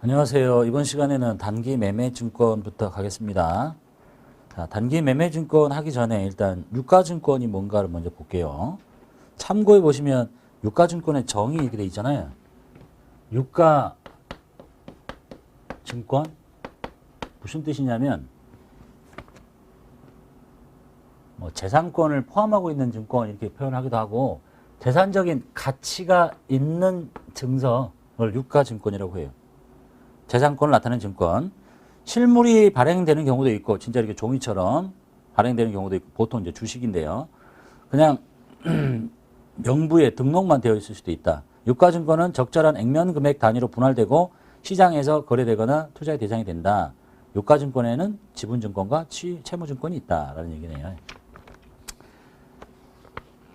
안녕하세요. 이번 시간에는 단기 매매 증권부터 가겠습니다. 자, 단기 매매 증권 하기 전에 일단 유가 증권이 뭔가를 먼저 볼게요. 참고해 보시면 유가 증권의 정의 이렇게 돼 있잖아요. 유가 증권 무슨 뜻이냐면 뭐 재산권을 포함하고 있는 증권 이렇게 표현하기도 하고 재산적인 가치가 있는 증서를 유가 증권이라고 해요. 재산권을 나타내는 증권. 실물이 발행되는 경우도 있고, 진짜 이렇게 종이처럼 발행되는 경우도 있고, 보통 이제 주식인데요. 그냥 명부에 등록만 되어 있을 수도 있다. 유가증권은 적절한 액면 금액 단위로 분할되고 시장에서 거래되거나 투자의 대상이 된다. 유가증권에는 지분증권과 취- 채무증권이 있다라는 얘기네요.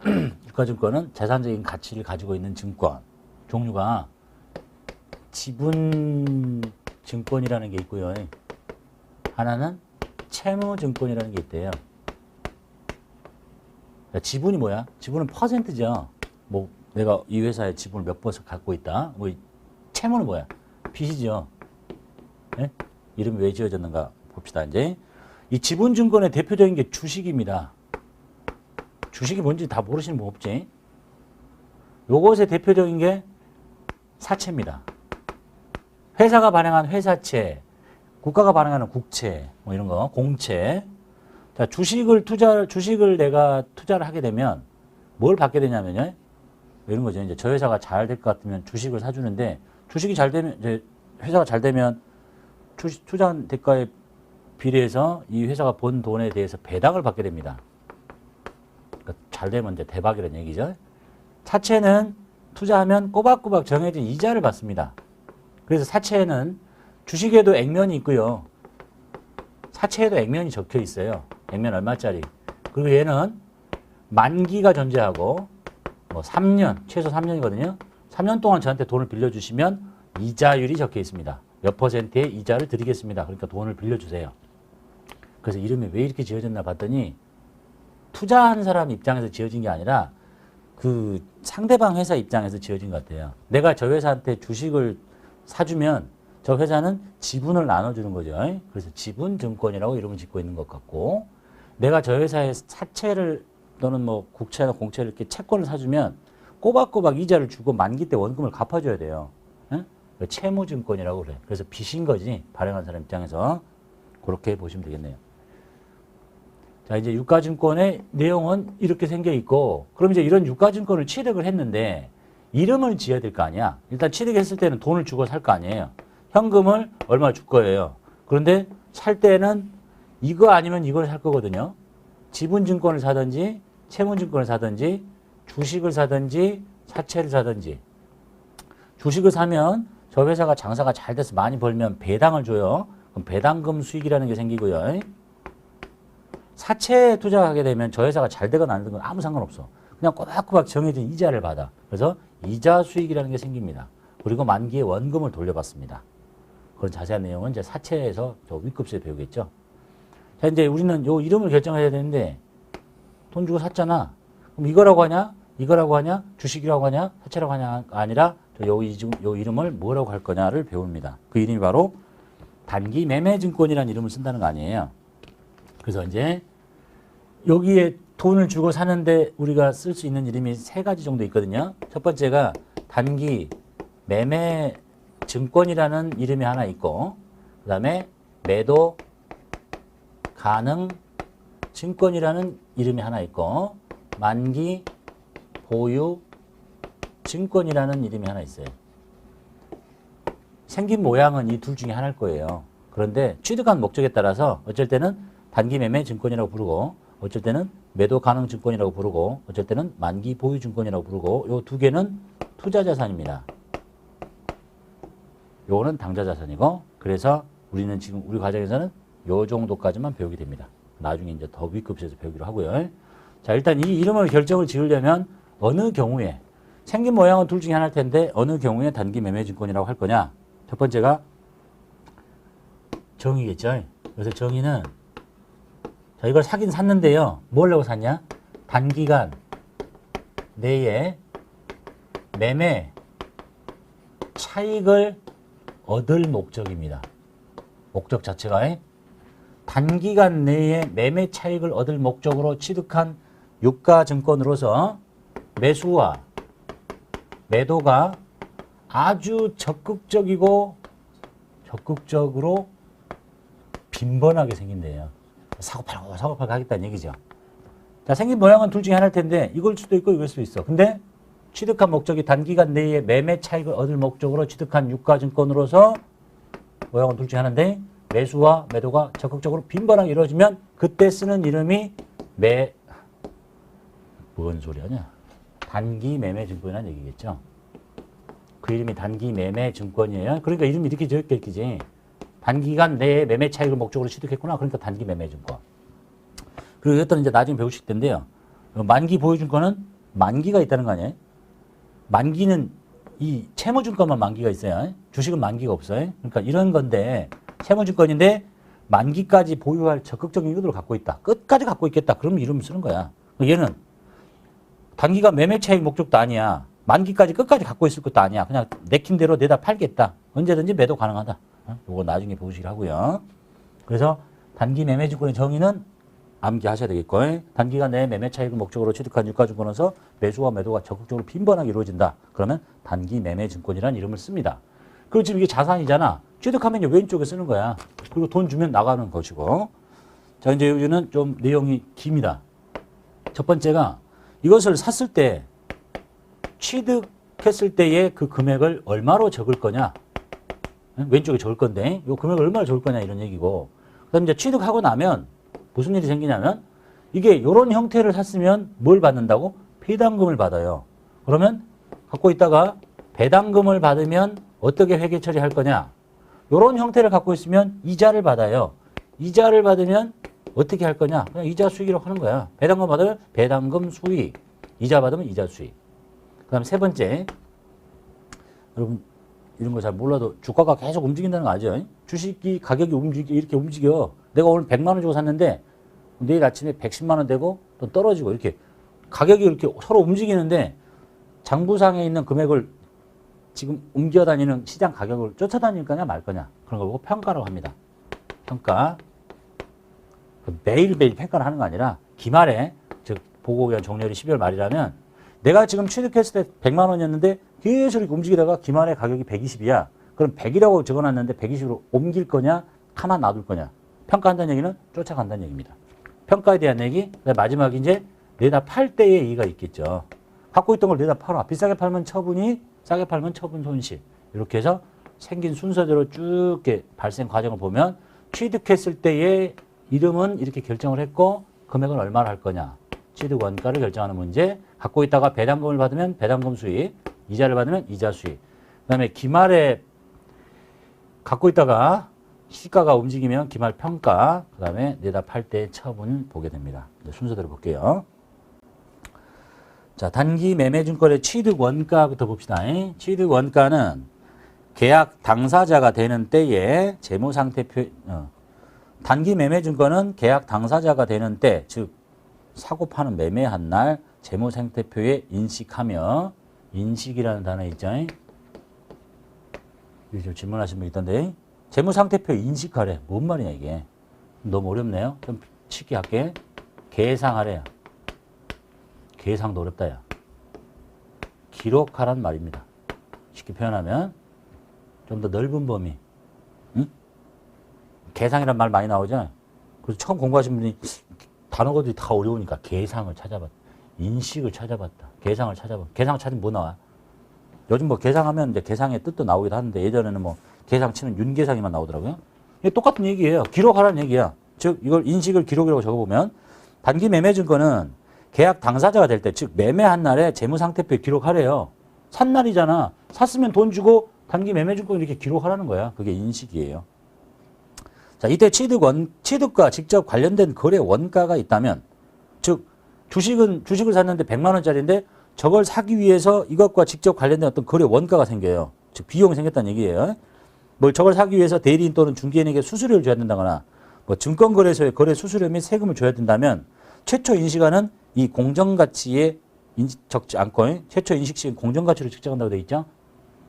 유가증권은 재산적인 가치를 가지고 있는 증권 종류가 지분 증권이라는 게 있고요. 하나는 채무 증권이라는 게 있대요. 야, 지분이 뭐야? 지분은 퍼센트죠. 뭐 내가 이 회사의 지분을 몇 퍼센트 갖고 있다. 뭐이 채무는 뭐야? 빚이죠. 예? 이름이 왜 지어졌는가 봅시다. 이제 이 지분 증권의 대표적인 게 주식입니다. 주식이 뭔지 다 모르시는 분 없지? 요것의 대표적인 게 사채입니다. 회사가 발행한 회사채, 국가가 발행하는 국채, 뭐 이런 거, 공채. 자, 주식을 투자, 주식을 내가 투자를 하게 되면 뭘 받게 되냐면요. 이런 거죠. 이제 저 회사가 잘 될 것 같으면 주식을 사주는데 주식이 잘 되면, 이제 회사가 잘 되면 주식, 투자한 대가에 비례해서 이 회사가 번 돈에 대해서 배당을 받게 됩니다. 그러니까 잘 되면 이제 대박이라는 얘기죠. 사채는 투자하면 꼬박꼬박 정해진 이자를 받습니다. 그래서 사채에는 주식에도 액면이 있고요. 사채에도 액면이 적혀 있어요. 액면 얼마짜리. 그리고 얘는 만기가 존재하고 뭐 3년, 최소 3년이거든요. 3년 동안 저한테 돈을 빌려주시면 이자율이 적혀 있습니다. 몇 퍼센트의 이자를 드리겠습니다. 그러니까 돈을 빌려주세요. 그래서 이름이 왜 이렇게 지어졌나 봤더니 투자한 사람 입장에서 지어진 게 아니라 그 상대방 회사 입장에서 지어진 것 같아요. 내가 저 회사한테 주식을 사주면 저 회사는 지분을 나눠주는 거죠. 그래서 지분증권이라고 이름을 짓고 있는 것 같고 내가 저 회사에 사채를 또는 뭐 국채나 공채를 이렇게 채권을 사주면 꼬박꼬박 이자를 주고 만기 때 원금을 갚아줘야 돼요. 예? 그 채무증권이라고 그래. 그래서 빚인 거지 발행한 사람 입장에서 그렇게 보시면 되겠네요. 자, 이제 유가증권의 내용은 이렇게 생겨 있고, 그럼 이제 이런 유가증권을 취득을 했는데, 이름을 지어야 될 거 아니야? 일단 취득했을 때는 돈을 주고 살 거 아니에요? 현금을 얼마 줄 거예요. 그런데 살 때는 이거 아니면 이걸 살 거거든요. 지분증권을 사든지, 채무증권을 사든지, 주식을 사든지, 사채를 사든지. 주식을 사면 저 회사가 장사가 잘 돼서 많이 벌면 배당을 줘요. 그럼 배당금 수익이라는 게 생기고요. 사채에 투자하게 되면 저 회사가 잘 되거나 안 되건 아무 상관없어. 그냥 꼬박꼬박 정해진 이자를 받아. 그래서 이자 수익이라는 게 생깁니다. 그리고 만기에 원금을 돌려받습니다. 그런 자세한 내용은 이제 사채에서 저 윗급수에 배우겠죠. 자, 이제 우리는 요 이름을 결정해야 되는데 돈 주고 샀잖아. 그럼 이거라고 하냐? 이거라고 하냐? 주식이라고 하냐? 사채라고 하냐? 아니라 요, 이- 요 이름을 뭐라고 할 거냐를 배웁니다. 그 이름이 바로 단기 매매 증권이라는 이름을 쓴다는 거 아니에요. 그래서 이제 여기에 돈을 주고 사는데 우리가 쓸 수 있는 이름이 세 가지 정도 있거든요. 첫 번째가 단기 매매 증권이라는 이름이 하나 있고, 그 다음에 매도 가능 증권이라는 이름이 하나 있고, 만기 보유 증권이라는 이름이 하나 있어요. 생긴 모양은 이 둘 중에 하나일 거예요. 그런데 취득한 목적에 따라서 어쩔 때는 단기 매매 증권이라고 부르고 어쩔 때는 매도 가능 증권이라고 부르고 어쩔 때는 만기 보유 증권이라고 부르고 요 두 개는 투자 자산입니다. 요거는 당좌 자산이고 그래서 우리는 지금 우리 과정에서는 요 정도까지만 배우게 됩니다. 나중에 이제 더 위급에서 배우기로 하고요. 자, 일단 이 이름을 결정을 지으려면 어느 경우에 생긴 모양은 둘 중에 하나일 텐데 어느 경우에 단기 매매 증권이라고 할 거냐? 첫 번째가 정의겠죠. 그래서 정의는 자, 이걸 사긴 샀는데요. 뭘 하고 샀냐? 단기간 내에 매매 차익을 얻을 목적입니다. 목적 자체가 단기간 내에 매매 차익을 얻을 목적으로 취득한 유가증권으로서 매수와 매도가 아주 적극적이고 적극적으로 빈번하게 생긴대요. 사고 팔고 사고 팔고 하겠다는 얘기죠. 자, 생긴 모양은 둘 중에 하나일 텐데 이걸 수도 있고 이걸 수도 있어. 근데 취득한 목적이 단기간 내에 매매 차익을 얻을 목적으로 취득한 유가증권으로서 모양은 둘 중에 하나인데 매수와 매도가 적극적으로 빈번하게 이루어지면 그때 쓰는 이름이 매... 뭔 소리 하냐? 단기 매매 증권이라는 얘기겠죠. 그 이름이 단기 매매 증권이에요. 그러니까 이름이 이렇게 지었겠지. 단기간 내에 매매 차익을 목적으로 취득했구나. 그러니까 단기 매매 증권. 그리고 이것들은 이제 나중에 배우실 텐데요. 만기 보유증권은 만기가 있다는 거 아니에요? 만기는 이 채무증권만 만기가 있어요. 주식은 만기가 없어요. 그러니까 이런 건데 채무증권인데 만기까지 보유할 적극적인 의도를 갖고 있다. 끝까지 갖고 있겠다. 그러면 이름 쓰는 거야. 얘는 단기간 매매 차익 목적도 아니야. 만기까지 끝까지 갖고 있을 것도 아니야. 그냥 내킨 대로 내다 팔겠다. 언제든지 매도 가능하다. 어? 요거 나중에 보시길 하고요. 그래서 단기 매매 증권의 정의는 암기하셔야 되겠고 단기간 내에 매매 차익을 목적으로 취득한 유가 증권에서 매수와 매도가 적극적으로 빈번하게 이루어진다. 그러면 단기 매매 증권이라는 이름을 씁니다. 그리고 지금 이게 자산이잖아. 취득하면 왼쪽에 쓰는 거야. 그리고 돈 주면 나가는 것이고. 자, 이제 여기는 좀 내용이 깁니다. 첫 번째가 이것을 샀을 때 취득했을 때의 그 금액을 얼마로 적을 거냐. 왼쪽에 적을 건데 이 금액을 얼마로 적을 거냐 이런 얘기고 그다음 이제 취득하고 나면 무슨 일이 생기냐면 이게 이런 형태를 샀으면 뭘 받는다고? 배당금을 받아요. 그러면 갖고 있다가 배당금을 받으면 어떻게 회계 처리할 거냐? 이런 형태를 갖고 있으면 이자를 받아요. 이자를 받으면 어떻게 할 거냐? 그냥 이자 수익이라고 하는 거야. 배당금 받으면 배당금 수익, 이자 받으면 이자 수익. 그 다음 세 번째, 여러분 이런 거 잘 몰라도 주가가 계속 움직인다는 거 아죠? 주식이 가격이 움직이 이렇게 움직여. 내가 오늘 100만 원 주고 샀는데 내일 아침에 110만 원 되고 또 떨어지고 이렇게 가격이 이렇게 서로 움직이는데 장부상에 있는 금액을 지금 옮겨 다니는 시장 가격을 쫓아다닐 거냐 말 거냐 그런 걸 보고 평가라고 합니다. 평가. 그 매일매일 평가를 하는 거 아니라 기말에 즉 보고기한 종료일이 12월 말이라면 내가 지금 취득했을 때 100만 원이었는데 계속 이렇게 움직이다가 기말에 가격이 120이야. 그럼 100이라고 적어놨는데 120으로 옮길 거냐 가만 놔둘 거냐 평가한다는 얘기는 쫓아간다는 얘기입니다. 평가에 대한 얘기 마지막 이제 내다 팔 때의 얘기가 있겠죠. 갖고 있던 걸 내다 팔아. 비싸게 팔면 처분이 싸게 팔면 처분 손실. 이렇게 해서 생긴 순서대로 쭉 발생 과정을 보면 취득했을 때의 이름은 이렇게 결정을 했고 금액은 얼마를 할 거냐. 취득 원가를 결정하는 문제. 갖고 있다가 배당금을 받으면 배당금 수익, 이자를 받으면 이자 수익. 그다음에 기말에 갖고 있다가 시가가 움직이면 기말 평가, 그다음에 내다 팔 때 처분을 보게 됩니다. 순서대로 볼게요. 자, 단기 매매증권의 취득 원가부터 봅시다. 취득 원가는 계약 당사자가 되는 때에 재무상태 표, 어, 단기 매매증권은 계약 당사자가 되는 때, 즉, 사고 파는 매매한 날 재무상태표에 인식하며, 인식이라는 단어 있죠. 요즘 질문하신 분 있던데, 재무상태표 인식하래. 뭔 말이냐, 이게. 너무 어렵네요. 좀 쉽게 할게. 계상하래요. 계상도 어렵다, 야. 기록하란 말입니다. 쉽게 표현하면 좀 더 넓은 범위. 응? 계상이란 말 많이 나오죠? 그래서 처음 공부하신 분이 단어들이 다 어려우니까 계상을 찾아봤다. 인식을 찾아봤다. 계상을 찾아봤다. 계상 찾으면 뭐 나와? 요즘 뭐 계상하면 이제 계상의 뜻도 나오기도 하는데 예전에는 뭐 계상 치는 윤계상이만 나오더라고요. 똑같은 얘기예요. 기록하라는 얘기야. 즉 이걸 인식을 기록이라고 적어보면 단기 매매 증권은 계약 당사자가 될 때, 즉 매매한 날에 재무상태표에 기록하래요. 산 날이잖아. 샀으면 돈 주고 단기 매매 증권 이렇게 기록하라는 거야. 그게 인식이에요. 자, 이때 취득 원, 취득과 직접 관련된 거래 원가가 있다면, 즉 주식은 주식을 샀는데 100만 원짜리인데 저걸 사기 위해서 이것과 직접 관련된 어떤 거래 원가가 생겨요. 즉 비용이 생겼다는 얘기예요. 뭐 저걸 사기 위해서 대리인 또는 중개인에게 수수료를 줘야 된다거나 뭐 증권거래소에 거래 수수료 및 세금을 줘야 된다면 최초 인식하는 이 공정가치에 인식 적지 않고 최초 인식 시엔 공정가치로 측정한다고 돼 있죠?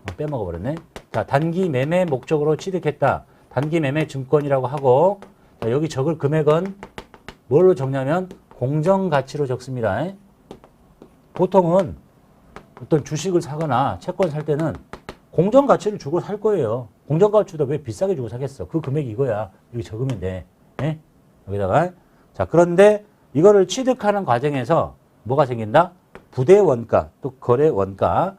어, 빼먹어 버렸네. 자, 단기 매매 목적으로 취득했다. 단기 매매 증권이라고 하고 자, 여기 적을 금액은 뭘로 적냐면 공정 가치로 적습니다. 보통은 어떤 주식을 사거나 채권 살 때는 공정 가치를 주고 살 거예요. 공정 가치도 왜 비싸게 주고 사겠어? 그 금액이 이거야. 여기 적으면 돼. 예? 여기다가 자 그런데 이거를 취득하는 과정에서 뭐가 생긴다? 부대 원가 또 거래 원가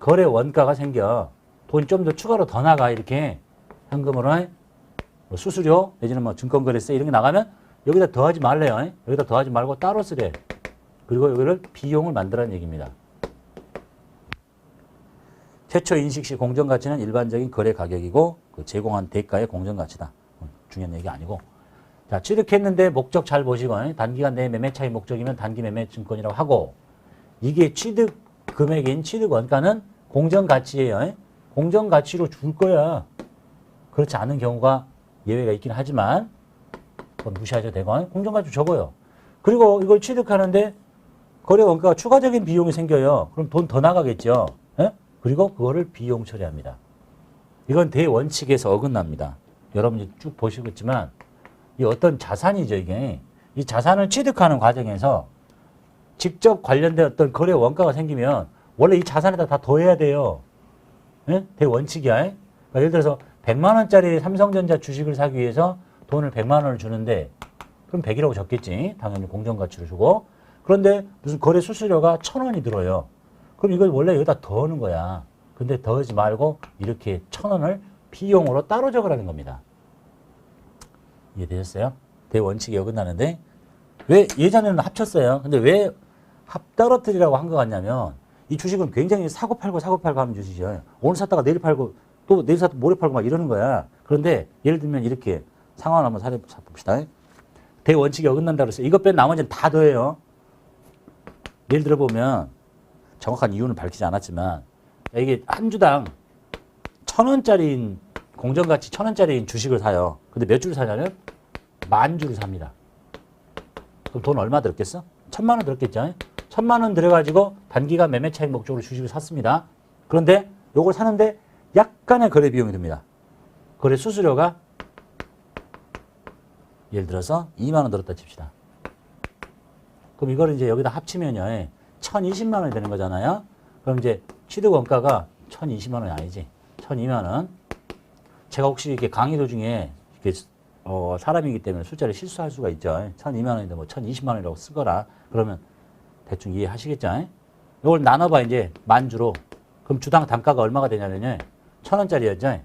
거래 원가가 생겨 돈 좀 더 추가로 더 나가 이렇게 현금으로 뭐 수수료 내지는 뭐 증권거래세 이런 게 나가면 여기다 더하지 말래요. 여기다 더하지 말고 따로 쓰래. 그리고 여기를 비용을 만들라는 얘기입니다. 최초 인식 시 공정가치는 일반적인 거래 가격이고 그 제공한 대가의 공정가치다. 음, 중요한 얘기 아니고. 자, 취득했는데 목적 잘 보시고 단기간 내 매매 차익 목적이면 단기 매매 증권이라고 하고 이게 취득 금액인 취득 원가는 공정가치예요. 공정가치로 줄 거야. 그렇지 않은 경우가 예외가 있긴 하지만 무시하셔도 되고 공정가치 적어요. 그리고 이걸 취득하는데 거래 원가가 추가적인 비용이 생겨요. 그럼 돈 더 나가겠죠. 예? 그리고 그거를 비용 처리합니다. 이건 대원칙에서 어긋납니다. 여러분이 쭉 보시겠지만 이 어떤 자산이죠 이게 이 자산을 취득하는 과정에서 직접 관련된 어떤 거래 원가가 생기면 원래 이 자산에다 다 더해야 돼요. 예? 대원칙이야. 그러니까 예를 들어서 100만 원짜리 삼성전자 주식을 사기 위해서 돈을 100만 원을 주는데 그럼 100이라고 적겠지. 당연히 공정가치로 주고. 그런데 무슨 거래 수수료가 1000원이 들어요. 그럼 이걸 원래 여기다 더하는 거야. 근데 더하지 말고 이렇게 1000원을 비용으로 따로 적으라는 겁니다. 이해되셨어요? 대원칙이 어긋나는데 왜 예전에는 합쳤어요. 근데 왜 합 떨어뜨리라고 한것 같냐면 이 주식은 굉장히 사고 팔고 사고 팔고 하는 주식이죠. 오늘 샀다가 내일 팔고 또 샀다가 모레 팔고 막 이러는 거야. 그런데 예를 들면 이렇게 상황을 한번 살펴 봅시다. 대원칙이 어긋난다 그랬어요. 이것 뺀 나머지는 다 더해요. 예를 들어 보면 정확한 이유는 밝히지 않았지만 이게 한 주당 천 원짜리인 공정가치 천 원짜리인 주식을 사요. 근데 몇 주를 사냐면 만 주를 삽니다. 그럼 돈 얼마 들었겠어? 천만 원 들었겠죠? 천만 원 들어가지고 단기간 매매 차익 목적으로 주식을 샀습니다. 그런데 요걸 사는데 약간의 거래 비용이 듭니다. 거래 수수료가 예를 들어서 2만 원 들었다 칩시다. 그럼 이거를 이제 여기다 합치면요. 1020만 원이 되는 거잖아요. 그럼 이제 취득 원가가 1020만 원이 아니지. 1002만 원. 제가 혹시 이렇게 강의 도중에 이렇게 어, 사람이기 때문에 숫자를 실수할 수가 있죠. 1002만 원인데 뭐 1020만 원이라고 쓰거라. 그러면 대충 이해하시겠죠? 이걸 나눠봐 이제 만주로. 그럼 주당 단가가 얼마가 되냐면요. 천 원짜리였죠.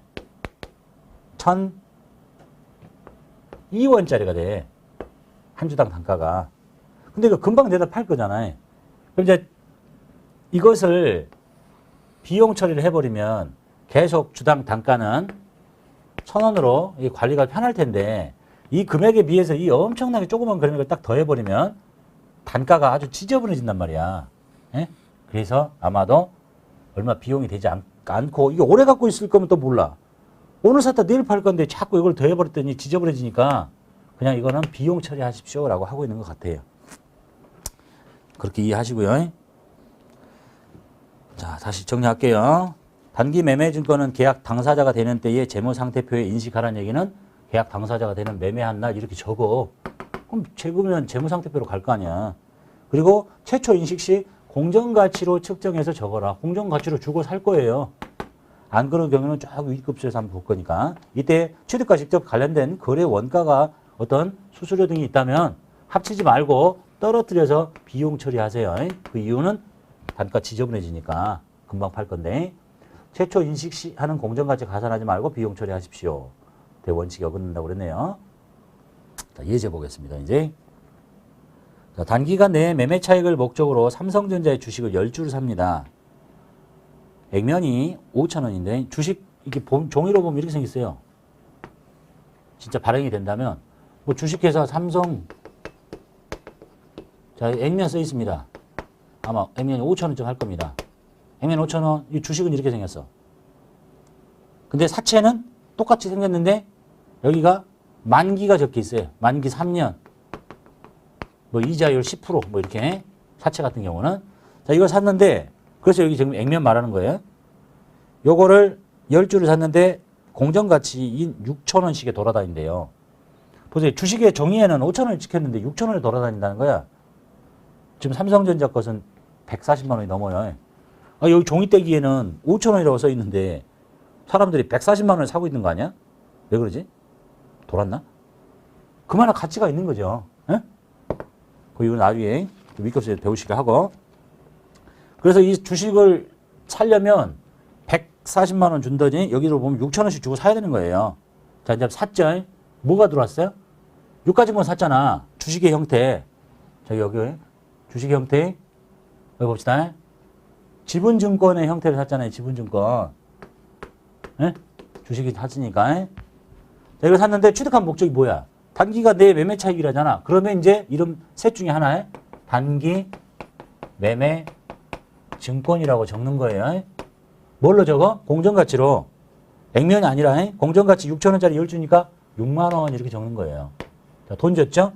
천 2원짜리가 돼. 한 주당 단가가. 근데 이거 금방 내다 팔 거잖아요. 그럼 이제 이것을 비용 처리를 해버리면 계속 주당 단가는 천 원으로 이 관리가 편할 텐데 이 금액에 비해서 이 엄청나게 조그만 금액을 딱 더해버리면 단가가 아주 지저분해진단 말이야. 예? 그래서 아마도 얼마 비용이 되지 않, 않고 이게 오래 갖고 있을 거면 또 몰라. 오늘 샀다 내일 팔 건데 자꾸 이걸 더해버렸더니 지저분해지니까 그냥 이거는 비용 처리하십시오라고 하고 있는 것 같아요. 그렇게 이해하시고요. 자, 다시 정리할게요. 단기 매매 증권은 계약 당사자가 되는 때에 재무 상태표에 인식하라는 얘기는 계약 당사자가 되는 매매한 날 이렇게 적어. 그럼 재고면 재무 상태표로 갈 거 아니야. 그리고 최초 인식 시 공정가치로 측정해서 적어라. 공정가치로 주고 살 거예요. 안 그런 경우는 쫙 위급수에서 한번 볼 거니까. 이때 취득과 직접 관련된 거래 원가가 어떤 수수료 등이 있다면 합치지 말고 떨어뜨려서 비용 처리하세요. 그 이유는 단가 지저분해지니까 금방 팔 건데 최초 인식 시 하는 공정가치 가산하지 말고 비용 처리하십시오. 대원칙이 어긋난다고 그랬네요. 자, 예제 보겠습니다. 이제 자, 단기간 내에 매매 차익을 목적으로 삼성전자의 주식을 10주를 삽니다. 액면이 5천원인데 주식 이렇게 봄- 종이로 보면 이렇게 생겼어요. 진짜 발행이 된다면 뭐 주식회사 삼성 자 액면 써 있습니다. 아마 액면이 5천원쯤 할 겁니다. 액면 5천원 이 주식은 이렇게 생겼어. 근데 사채는 똑같이 생겼는데 여기가 만기가 적혀 있어요. 만기 3년. 뭐 이자율 10%뭐 이렇게 사채 같은 경우는 자 이걸 샀는데 그래서 여기 지금 액면 말하는 거예요. 요거를 10주를 샀는데 공정가치인 6천 원씩에 돌아다닌대요. 보세요. 주식의 정의에는 5천 원을 찍혔는데 6천 원에 돌아다닌다는 거야. 지금 삼성전자 것은 140만 원이 넘어요. 아, 여기 종이떼기에는 5천 원이라고 써 있는데 사람들이 140만 원을 사고 있는 거 아니야? 왜 그러지? 돌았나? 그만한 가치가 있는 거죠. 이건 나중에 위급수에 배우시게 하고. 그래서 이 주식을 살려면 140만 원 준다니 여기로 보면 6천 원씩 주고 사야 되는 거예요. 자, 이제 샀죠? 뭐가 들어왔어요? 유가증권 샀잖아. 주식의 형태. 자, 여기 주식의 형태. 여기 봅시다. 지분증권의 형태를 샀잖아요. 지분증권. 예? 주식이 샀으니까. 예? 자, 이거 샀는데 취득한 목적이 뭐야? 단기가 내 매매 차익이라잖아. 그러면 이제 이름 셋 중에 하나에 단기 매매 증권이라고 적는 거예요. 뭘로 적어? 공정가치로. 액면이 아니라 공정가치 6천 원짜리 10주니까 6만 원 이렇게 적는 거예요. 자, 돈 줬죠?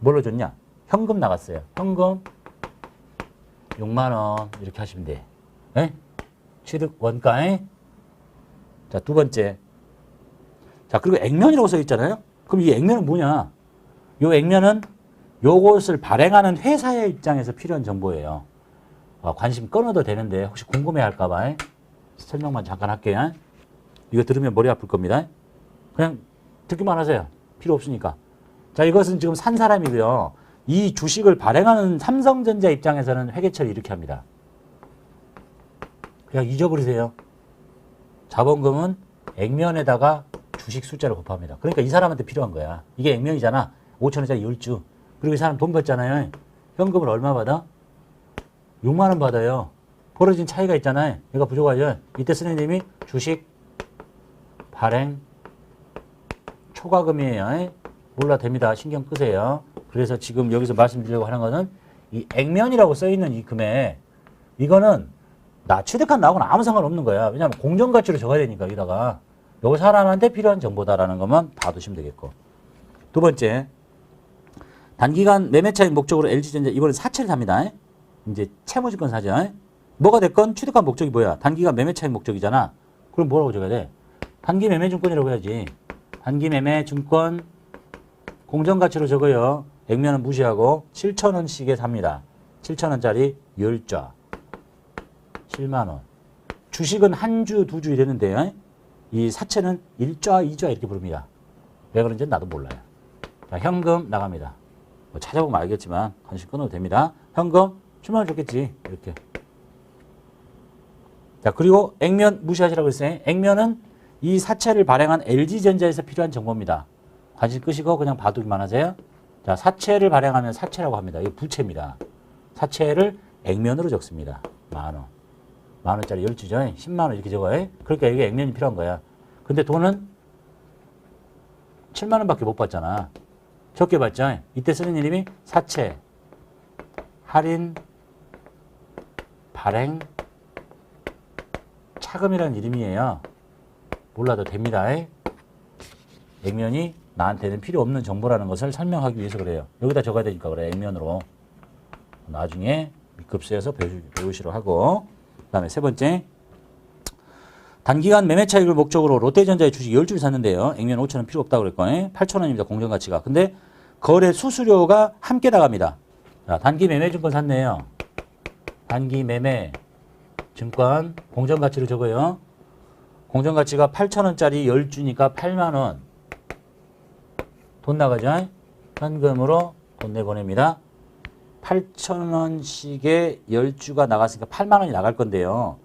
뭘로 줬냐? 현금 나갔어요. 현금 6만 원 이렇게 하시면 돼. 에? 취득 원가에 자, 두 번째. 자, 그리고 액면이라고 써 있잖아요. 그럼 이 액면은 뭐냐? 요 액면은 요것을 발행하는 회사의 입장에서 필요한 정보예요. 아, 관심 끊어도 되는데 혹시 궁금해 할까봐 설명만 잠깐 할게요. 이거 들으면 머리 아플 겁니다. 그냥 듣기만 하세요. 필요 없으니까. 자, 이것은 지금 산 사람이고요. 이 주식을 발행하는 삼성전자 입장에서는 회계처리 이렇게 합니다. 그냥 잊어버리세요. 자본금은 액면에다가 주식 숫자를 곱합니다. 그러니까 이 사람한테 필요한 거야. 이게 액면이잖아. 5천원짜리 10주. 그리고 이 사람 돈 벌잖아요. 현금을 얼마 받아? 6만 원 받아요. 벌어진 차이가 있잖아요. 얘가 부족하죠. 이때 선생님이 주식 발행 초과금이에요. 몰라 됩니다. 신경 끄세요. 그래서 지금 여기서 말씀드리려고 하는 거는 이 액면이라고 써 있는 이 금액 이거는 나 취득한 나하고는 아무 상관없는 거야. 왜냐하면 공정가치로 적어야 되니까 여기다가 요거 사람한테 필요한 정보다라는 것만 봐두시면 되겠고 두 번째 단기간 매매차익 목적으로 LG전자 이번엔 사채를 삽니다. 이제 채무증권 사죠. 뭐가 됐건 취득한 목적이 뭐야? 단기간 매매차익 목적이잖아. 그럼 뭐라고 적어야 돼? 단기 매매증권이라고 해야지. 단기 매매증권 공정가치로 적어요. 액면은 무시하고 7천원씩에 삽니다. 7천원짜리 10자. 7만원. 주식은 한 주, 두 주 이랬는데요. 이 사채는 1자, 2자 이렇게 부릅니다. 왜 그런지 나도 몰라요. 자, 현금 나갑니다. 뭐 찾아보면 알겠지만 관심 끊어도 됩니다. 현금 7만원 줬겠지. 이렇게. 자, 그리고 액면 무시하시라고 했어요. 액면은 이 사채를 발행한 LG전자에서 필요한 정보입니다. 관심 끄시고 그냥 봐두기만 하세요. 자, 사채를 발행하면 사채라고 합니다. 이거 부채입니다. 사채를 액면으로 적습니다. 만 원. 만 원짜리 10주죠. 10만 원 이렇게 적어요. 그러니까 이게 액면이 필요한 거야. 근데 돈은 7만 원 밖에 못 받잖아. 적게 받죠. 이때 쓰는 이름이 사채, 할인, 발행, 차금이라는 이름이에요. 몰라도 됩니다. 액면이 나한테는 필요 없는 정보라는 것을 설명하기 위해서 그래요. 여기다 적어야 되니까 그래. 액면으로. 나중에 급수에서 배우시러 하고 그 다음에 세 번째 단기간 매매 차익을 목적으로 롯데전자의 주식 10주를 샀는데요. 액면 5천원 필요 없다고 그랬고 8천원입니다. 공정가치가. 근데 거래 수수료가 함께 나갑니다. 자, 단기 매매 증권 샀네요. 단기 매매 증권 공정가치를 적어요. 공정가치가 8천원짜리 10주니까 8만원. 돈 나가죠? 현금으로 돈 내보냅니다. 8천원씩의 10주가 나갔으니까 8만원이 나갈 건데요.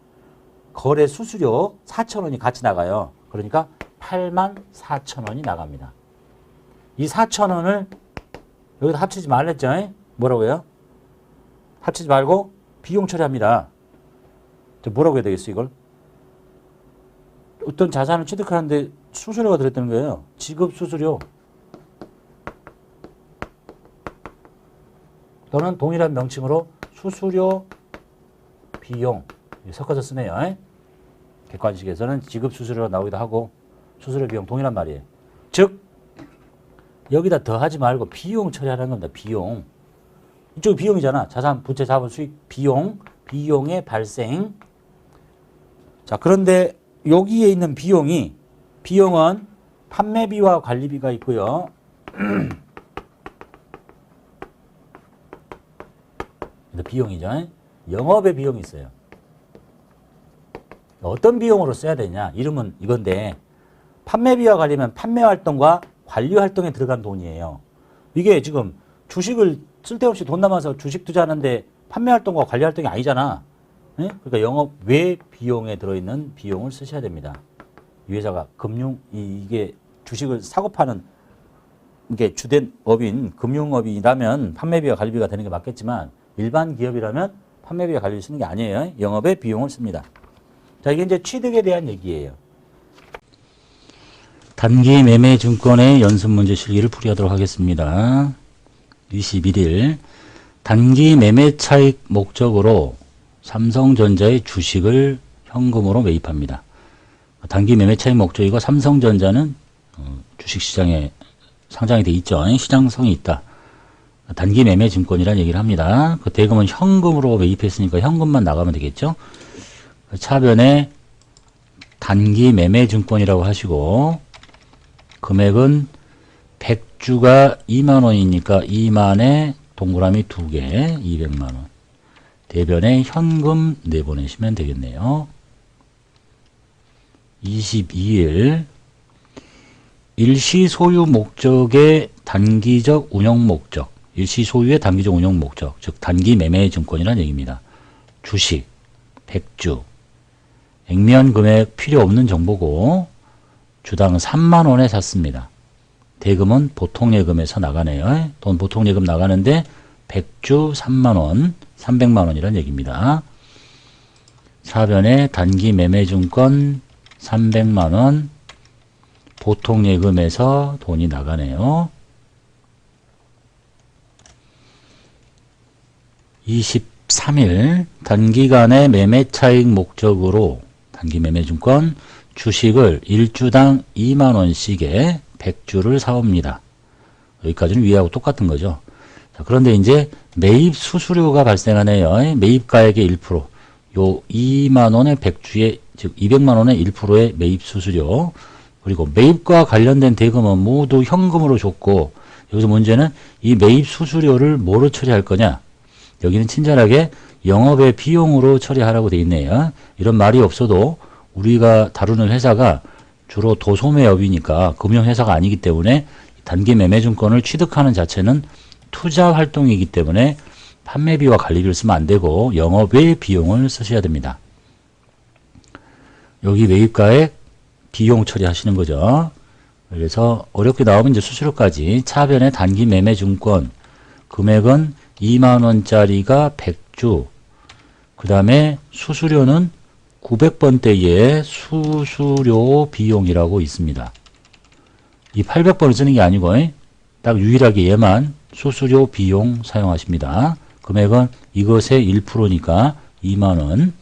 거래 수수료 4천원이 같이 나가요. 그러니까 8만 4천원이 나갑니다. 이 4천원을 여기다 합치지 말랬죠? 뭐라고요? 합치지 말고 비용 처리합니다. 저 뭐라고 해야 되겠어 이걸? 어떤 자산을 취득하는데 수수료가 들었다는 거예요. 지급 수수료. 또는 동일한 명칭으로 수수료 비용 섞어서 쓰네요. 객관식에서는 지급 수수료가 나오기도 하고 수수료 비용 동일한 말이에요. 즉 여기다 더 하지 말고 비용 처리하는 겁니다. 비용. 이쪽 비용이잖아. 자산, 부채, 자본, 수익, 비용, 비용의 발생. 자, 그런데 여기에 있는 비용이 비용은 판매비와 관리비가 있고요. 근데 비용이죠. 영업의 비용이 있어요. 어떤 비용으로 써야 되냐? 이름은 이건데 판매비와 관리면 판매 활동과 관리 활동에 들어간 돈이에요. 이게 지금 주식을 쓸데없이 돈 남아서 주식 투자하는데 판매 활동과 관리 활동이 아니잖아. 예? 그러니까 영업 외 비용에 들어있는 비용을 쓰셔야 됩니다. 이 회사가 금융 이- 이게 주식을 사고 파는 이게 주된 업인 금융업이라면 판매비와 관리비가 되는 게 맞겠지만 일반 기업이라면 판매비와 관리비 쓰는 게 아니에요. 영업에 비용을 씁니다. 자, 이게 이제 취득에 대한 얘기예요. 단기 매매 증권의 연습 문제 실기를 풀이하도록 하겠습니다. 21일 단기 매매 차익 목적으로 삼성전자의 주식을 현금으로 매입합니다. 단기 매매 차익 목적이고 삼성전자는 어, 주식시장에 상장이 돼 있죠. 시장성이 있다. 단기 매매 증권이라는 얘기를 합니다. 그 대금은 현금으로 매입했으니까 현금만 나가면 되겠죠. 그 차변에 단기 매매 증권이라고 하시고 금액은 100주가 2만 원이니까 2만에 동그라미 2개 200만 원. 대변에 현금 내보내시면 되겠네요. 22일 일시 소유 목적의 단기적 운영 목적, 일시 소유의 단기적 운영 목적, 즉 단기 매매 증권이라는 얘기입니다. 주식 100주, 액면 금액 필요 없는 정보고 주당 3만 원에 샀습니다. 대금은 보통 예금에서 나가네요. 돈 보통 예금 나가는데 100주 3만 원, 300만 원이라는 얘기입니다. 사변에 단기 매매 증권 300만 원, 보통 예금에서 돈이 나가네요. 23일 단기간의 매매 차익 목적으로 단기 매매 증권 주식을 1주당 2만 원씩에 100주를 사옵니다. 여기까지는 위하고 똑같은 거죠. 자, 그런데 이제 매입 수수료가 발생하네요. 매입가액의 1%. 요 2만 원의 100주에 즉 200만 원의 1%의 매입 수수료. 그리고 매입과 관련된 대금은 모두 현금으로 줬고 여기서 문제는 이 매입 수수료를 뭐로 처리할 거냐? 여기는 친절하게 영업의 비용으로 처리하라고 돼 있네요. 이런 말이 없어도 우리가 다루는 회사가 주로 도소매업이니까 금융회사가 아니기 때문에 단기 매매증권을 취득하는 자체는 투자 활동이기 때문에 판매비와 관리비를 쓰면 안 되고 영업의 비용을 쓰셔야 됩니다. 여기 매입가액 비용 처리하시는 거죠. 그래서 어렵게 나오면 이제 수수료까지 차변의 단기 매매 증권 금액은 2만 원짜리가 100주 그 다음에 수수료는 900번대의 수수료 비용이라고 있습니다. 이 800번을 쓰는 게 아니고 딱 유일하게 얘만 수수료 비용 사용하십니다. 금액은 이것의 1%니까 2만원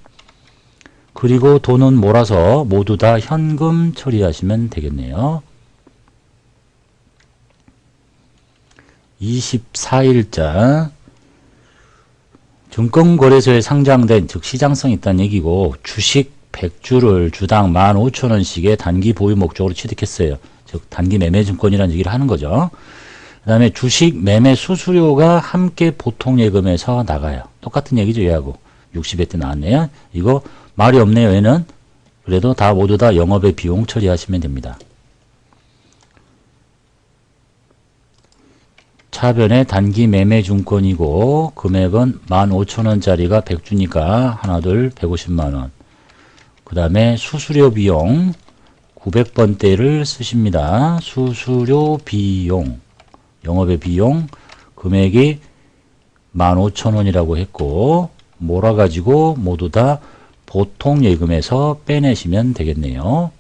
그리고 돈은 몰아서 모두 다 현금 처리하시면 되겠네요. 24일자 증권거래소에 상장된 즉 시장성이 있다는 얘기고 주식 100주를 주당 15,000원씩의 단기 보유 목적으로 취득했어요. 즉 단기 매매 증권이라는 얘기를 하는 거죠. 그 다음에 주식 매매 수수료가 함께 보통 예금에서 나가요. 똑같은 얘기죠. 얘하고 60회 때 나왔네요. 이거 말이 없네요. 얘는 그래도 다 모두 다 영업의 비용 처리하시면 됩니다. 차변의 단기 매매 증권이고 금액은 15,000원짜리가 100주니까 하나 둘 150만원 그 다음에 수수료 비용 900번대를 쓰십니다. 수수료 비용 영업의 비용 금액이 15,000원이라고 했고 몰아가지고 모두 다 보통 예금에서 빼내시면 되겠네요.